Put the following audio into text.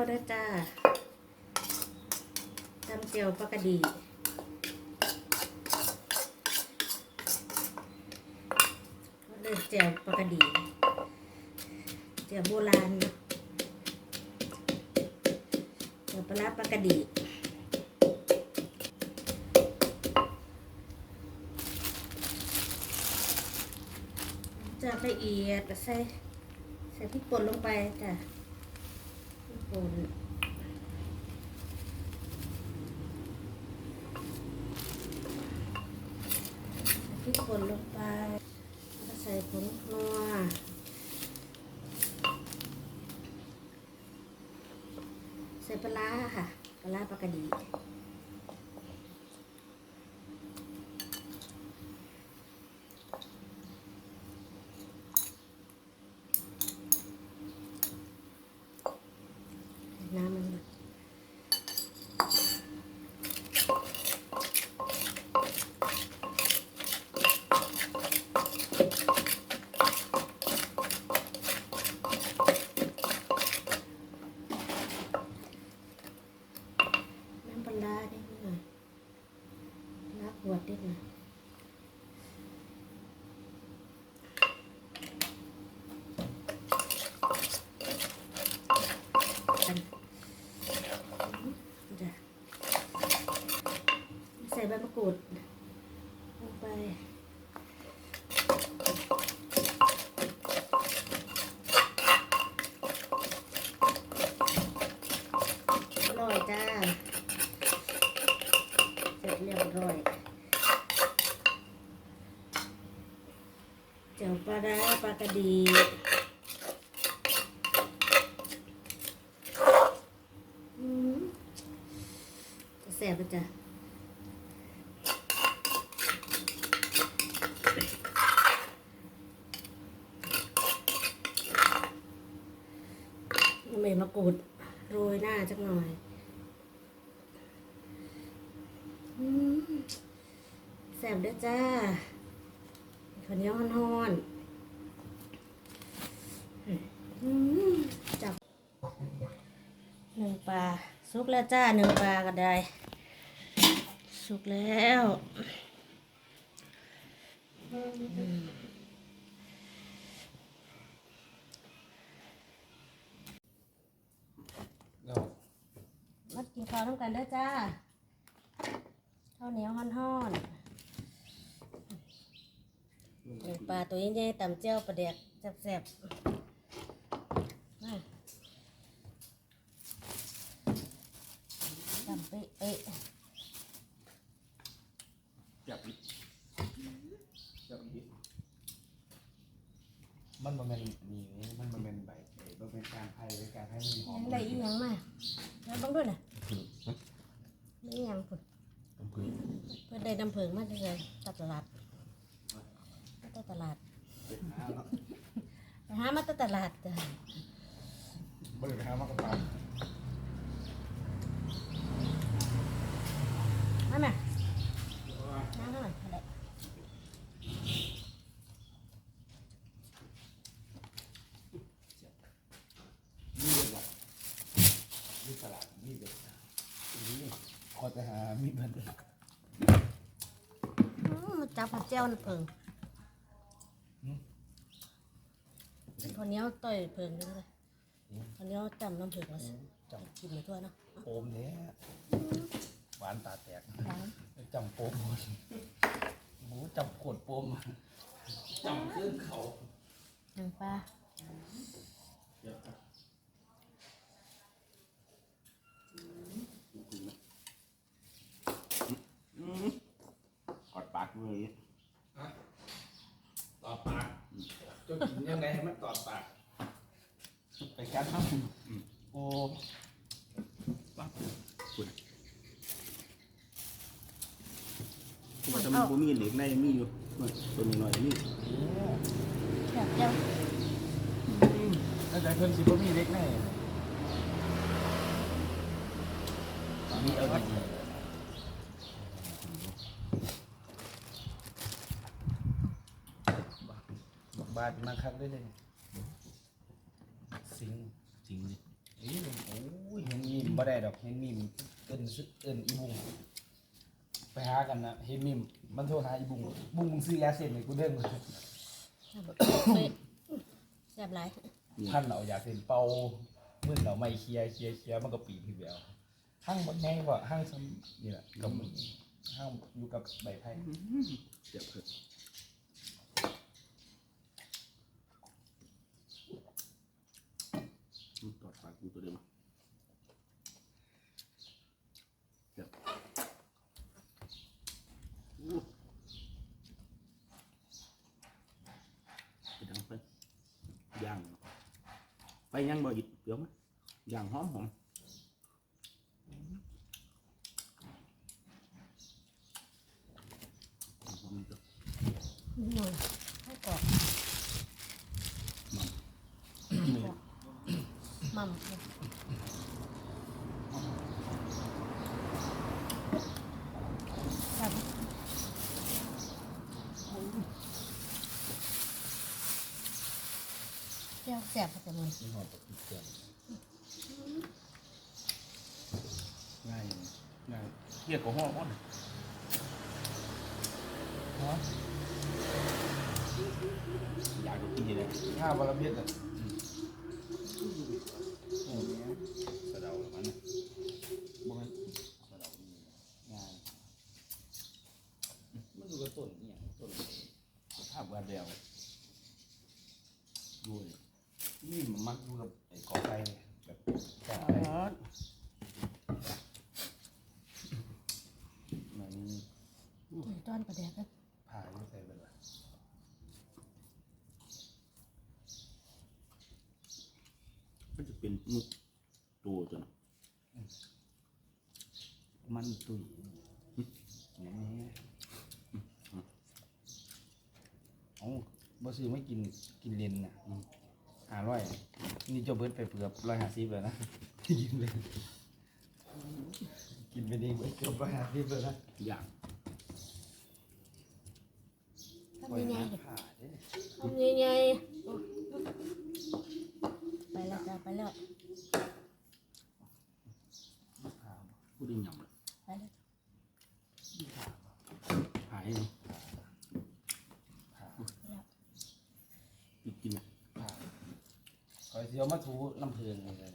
าด้อจ้าตำเจียวปลากระดีเอาเด้อเจียวปลากระดีเจียวโบราณเจียวปลาปลากระดีจะละเอียดใส่ใส่พริกป่นลงไปจ้ะ พริกป่นลงไปแล้วก็ใส่ผงนัวใส่ปลาค่ะ ปลาร้าปลากระดี น้ำมันน้ำปลาได้ไหมหน่อยน้ำขวดได้ไหมอยกันจ้ะใส่ใบมะกรูดลงไป อร่อยจ้า เสร็จเรียบร้อยเจียวปลาร้าปลา กระดีจะแสบปะจ้ะเมมะกรูดโรยหน้าจักหน่อยแสบด้อจ้าข้าวเหนียวฮ้อนๆอืมจับหนึ่ง ปลาสุกแล้วจ้าหนึ่งปลาก็ได้ สุกแล้วอืมเรามากินข้าวน้ำกันเด้อจ้าข้าวเหนียวฮ้อนๆหนึ่งปลาตัวใหญ่ๆตำเจียวปลาแดกแซ่บๆมา ตำเป๊ะจับอีกจับอีกมันมันเป็นนี่มันมันเป็นใบเอ้ยมันเป็นการไผ่เป็นการให้มันหอๆมยังได้อีหยังมาแล้วบ้างด้วยนะนี่อีหยังพุ่นน้ำผึ้งเพื่อได้น้ำผึ้งมาได้เลยตัดตลาดมาตัดตลาดไปหาเนาะไปหามาตัดตลาดจ้ะ บ่ได้ไปหามากกว่าปลามาแม่น้ำเท่าไหร่อะไร มีเด็ดหรอมีตลาดมีเด็ดนี่ ขอจะหามีดมันอืมมาจับผัดเจียวน้ำผึ้งคนเหนี้ยวต่อยผึ้งเลยคนเหนี้ยวจำน้ำผึ้งแล้วสิจกินไปทั่วเนาะำโปมเนี้ยหวานตาแตกร้านจำโปมหมดหมูจำโคตรโปมจำขึ้นเขาหนึ่งปลา เดี๋ยวครับกอดปากเลยต่อปากจะกินยังไงให้มันต่อปากไปกันครับโอ้ปักคุณว่าจะมันบ่มีเหล็กในมีอยู่ตัวนี้หน่อยนี่แบบเจียวถ้าใจเพิ่นสิบ่มีเล็กแน่มีเอาดี บักบาดมาคักได้เลยสิงจริงดิเอ้ยโอ้ยบ่ได้ดอกเห็นมิมเอิ้นซึเอิ้นอีบุงไปหากันนะเห็นมิมมันโทรหาอีบุงบุงมึงซื้อยาเสพให้กูเด้งแซ่บหลายท่านเอายาเสพเป่ามึนเอาไม่เคลียร์เคลียร์เคลียร์มันก็ปีนขึ้นไปเอาห้างบ่แน่ว่าห้างซ้ำนี่แหละกับห้างอยู่กับใบไผ่เจ็บเผ็ด ตอดปากกูตัวเดียวเจ็บอู้ไปดังไปย่างไปย่างบ่อีกเดี๋ยวมั้ยย่างหอมหอมหอมจ้ะ นิดหน่อยให้กรอบมั่มครับ เจ้าแซ่บแต่มันนี่หอมตกเกลือง่ายง่ายเทียบกับห้องก่อนฮะอยากกินเลยข้าวบาราเบียดอะโอ้ย สะเดาแล้วมันบ่แม่นสะเดานี่ง่ายมันอยู่กับต้นอหย่างต้นภาพวาดเดียวด้วยนี่มันมักอยู่กับไอ้กอไฟแบบกอไฟมันต้อนประเดี๋ยวกันผ่าอยู่ใส่เบิดละมันจะเป็นมุก ตัวจนมันตุยอย่างนี้เอ้าบ่ซื้อไม่กินกินเลนน่ะห้าร้อยนี่เจะเบิดไปเกือบร้อยห้าสิบแล้วนะกินเลยกินไปดีไปเกือบร้อยห้าสิบแล้วนะอย่างทำยังไงผ่าเด้ทำยังไงไปแล้วจ้าไปแล้ว ผ่า พู ดได้ยำเลยหายเลยกินกินอะผ่าคอยเสียวมาทูน้ำเพลินเลย